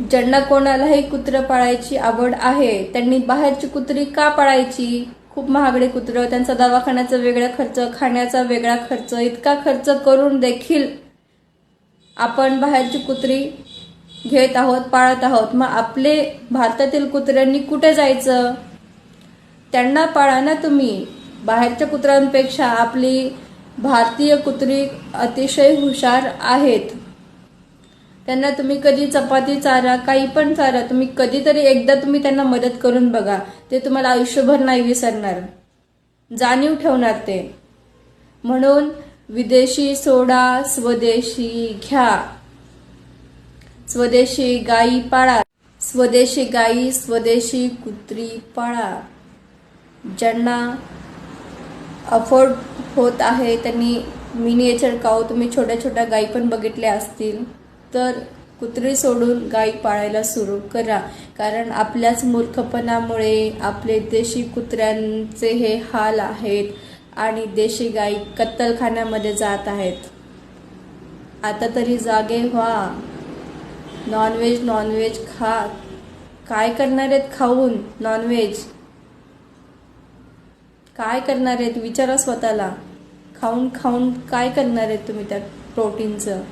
ज्यांना कोणालाही कुत्रं पाळायची आवड आहे त्यांनी बाहेरची कुत्री का पाळायची? खूप महागडे कुत्रं त्यांचा दवाखान्याचा वेगळा खर्च खाण्याचा वेगळा खर्च इतका खर्च करून देखील आपण बाहेरची कुत्री घेत आहोत पाळत आहोत. मग आपले भारतातील कुत्र्यांनी कुठे जायचं? त्यांना पाळा ना तुम्ही. बाहेरच्या कुत्र्यांपेक्षा आपली भारतीय कुत्री अतिशय हुशार आहेत. त्यांना तुम्ही कधी चपाती चारा काही पण चारा तुम्ही कधीतरी एकदा तुम्ही त्यांना मदत करून बघा. ते तुम्हाला आयुष्यभर नाही विसरणार. जाणीव ठेवणार ते. म्हणून विदेशी सोडा स्वदेशी घ्या. स्वदेशी गायी पाळा. स्वदेशी गायी स्वदेशी कुत्री पाळा. ज्यांना अफोर्ड होत आहे त्यांनी मिनिएचर काऊ तुम्ही छोट्या छोट्या गायी पण बघितल्या असतील. तर कुत्री सोडून गायी पाळायला सुरू करा. कारण आपल्याच मूर्खपणामुळे आपले देशी कुत्र्यांचे हे हाल आहेत आणि देशी गायी कत्तलखान्यामध्ये जात आहेत. आता तरी जागे व्हा. नॉनव्हेज नॉनव्हेज खा. काय करणार आहेत खाऊन नॉनव्हेज? काय करणार आहेत? विचारा स्वतःला. खाऊन खाऊन काय करणार आहेत तुम्ही त्या प्रोटीनचं?